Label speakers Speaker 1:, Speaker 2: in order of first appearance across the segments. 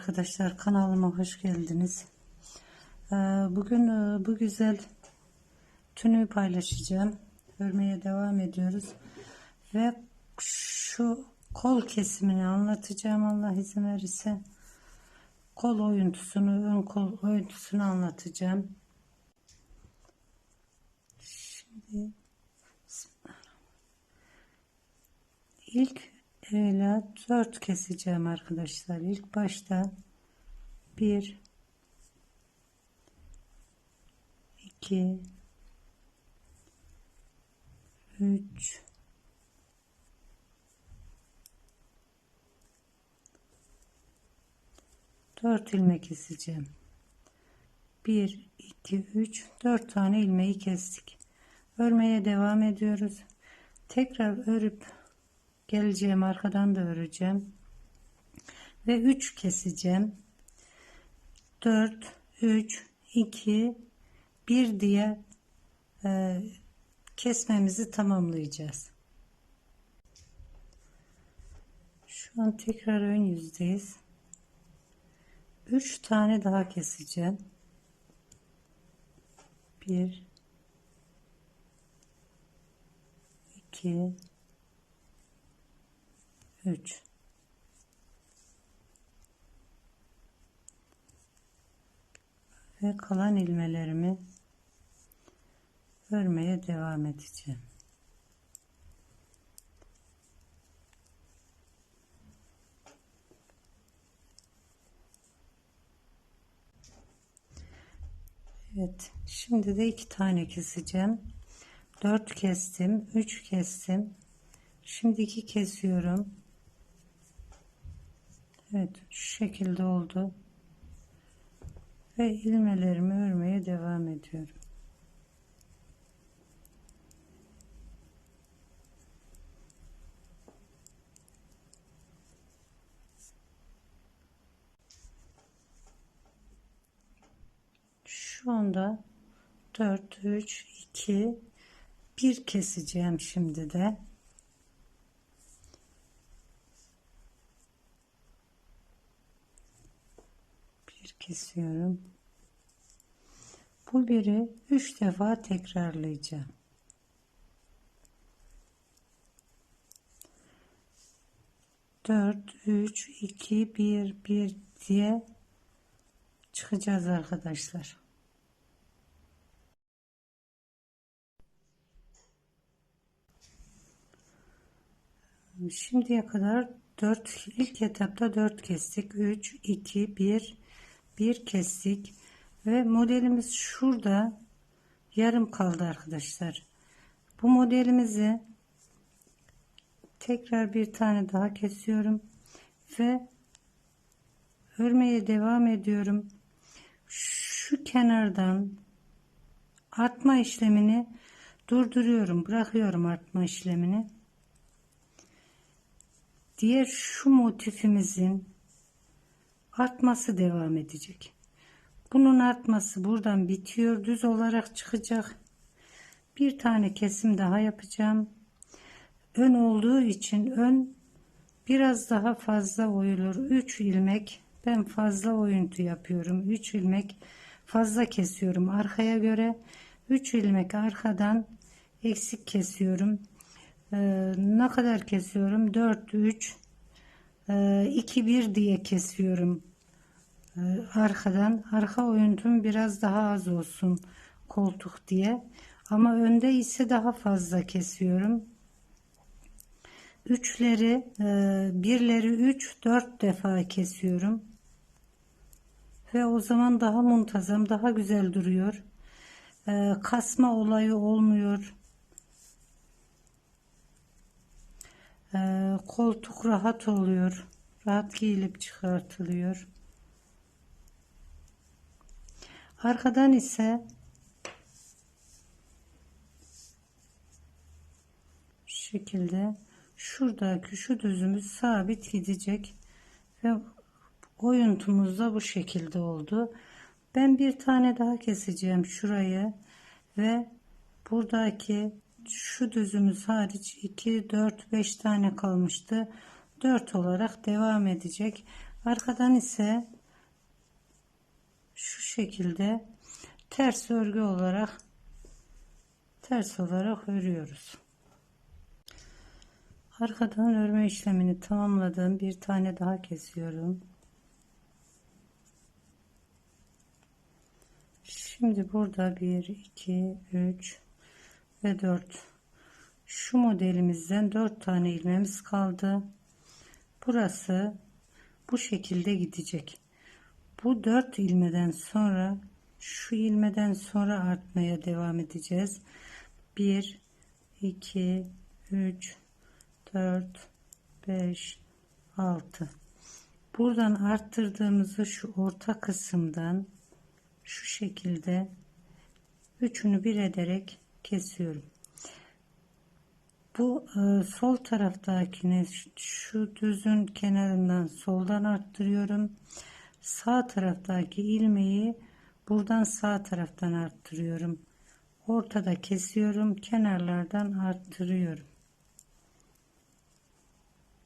Speaker 1: arkadaşlar kanalıma hoş geldiniz. Ee, Bugün e, bu güzel tünüyü paylaşacağım. Örmeye devam ediyoruz. Ve şu kol kesimini anlatacağım Allah izin verirse. Kol oyuntusunu, ön kol oyuntusunu anlatacağım. Şimdi İlk öyle dört keseceğim arkadaşlar. İlk başta bir iki üç dört ilmek keseceğim. Bir, iki, üç, dört tane ilmeği kestik. Örmeye devam ediyoruz. Tekrar örüp geleceğim arkadan da öreceğim. Ve 3 keseceğim. 4 3 2 1 diye e, kesmemizi tamamlayacağız. Şu an tekrar ön yüzdeyiz. 3 tane daha keseceğim. 1 2 3 ve kalan ilmelerimi örmeye devam edeceğim. Evet, şimdi de iki tane keseceğim. 4 kestim, 3 kestim. Şimdi iki kesiyorum. Evet şu şekilde oldu. Ve ilmelerimi örmeye devam ediyorum. Şu anda 4 3 2 1 keseceğim şimdi de. bir kesiyorum. Bu biri üç defa tekrarlayacağım. Dört, üç, iki, bir, bir diye çıkacağız arkadaşlar. Şimdiye kadar 4 ilk etapta 4 kestik. 3 2 1 1 kestik ve modelimiz şurada yarım kaldı arkadaşlar. Bu modelimizi tekrar bir tane daha kesiyorum ve örmeye devam ediyorum. Şu kenardan artma işlemini durduruyorum. Bırakıyorum artma işlemini. Diğer şu motifimizin artması devam edecek. Bunun artması buradan bitiyor. Düz olarak çıkacak. Bir tane kesim daha yapacağım. Ön olduğu için ön biraz daha fazla oyulur. 3 ilmek ben fazla oyuntu yapıyorum. 3 ilmek fazla kesiyorum arkaya göre. 3 ilmek arkadan eksik kesiyorum. Ee, ne kadar kesiyorum? 4 3 2 1 diye kesiyorum. Ee, arkadan arka oyuntum biraz daha az olsun koltuk diye. Ama önde ise daha fazla kesiyorum. Üçleri, e, birleri 3 4 defa kesiyorum. Ve o zaman daha muntazam, daha güzel duruyor. Ee, kasma olayı olmuyor. Ee, koltuk rahat oluyor. Rahat giyilip çıkartılıyor. Arkadan ise şu şekilde şuradaki şu düzümüz sabit gidecek ve oyuntumuz da bu şekilde oldu. Ben bir tane daha keseceğim şurayı ve buradaki şu düzümüz hariç 2 4 5 tane kalmıştı 4 olarak devam edecek arkadan ise şekilde ters örgü olarak ters olarak örüyoruz. Arkadan örme işlemini tamamladım. Bir tane daha kesiyorum. Şimdi burada 1, 2, 3 ve 4. Şu modelimizden 4 tane ilmeğimiz kaldı. Burası bu şekilde gidecek. Bu 4 ilmeden sonra şu ilmeden sonra artmaya devam edeceğiz. 1, 2, 3, 4, 5, 6. Buradan arttırdığımızı şu orta kısımdan şu şekilde üçünü bir ederek kesiyorum. Bu e, sol taraftakini şu düzün kenarından soldan arttırıyorum. Sağ taraftaki ilmeği buradan sağ taraftan arttırıyorum. Ortada kesiyorum. Kenarlardan arttırıyorum.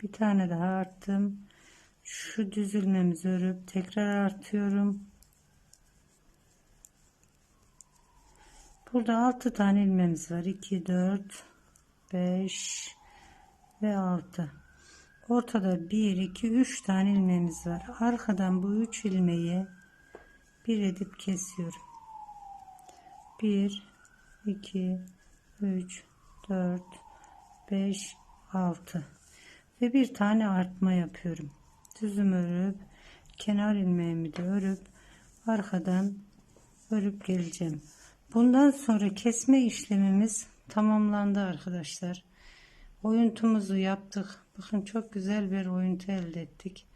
Speaker 1: Bir tane daha arttım. Şu düzülmemizi örüp tekrar artıyorum. Burada 6 tane ilmemiz var. 2, 4, 5 ve 6. Ortada 1, 2, 3 tane ilmeğimiz var. Arkadan bu 3 ilmeği bir edip kesiyorum. 1, 2, 3, 4, 5, 6 ve bir tane artma yapıyorum. Düzüm örüp kenar ilmeğimi de örüp arkadan örüp geleceğim. Bundan sonra kesme işlemimiz tamamlandı arkadaşlar. Oyuntumuzu yaptık. Bakın çok güzel bir oyuntu elde ettik.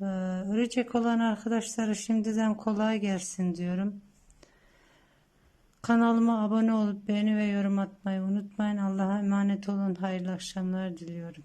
Speaker 1: Ee, örecek olan arkadaşlara şimdiden kolay gelsin diyorum. Kanalıma abone olup beğeni ve yorum atmayı unutmayın. Allah'a emanet olun. Hayırlı akşamlar diliyorum.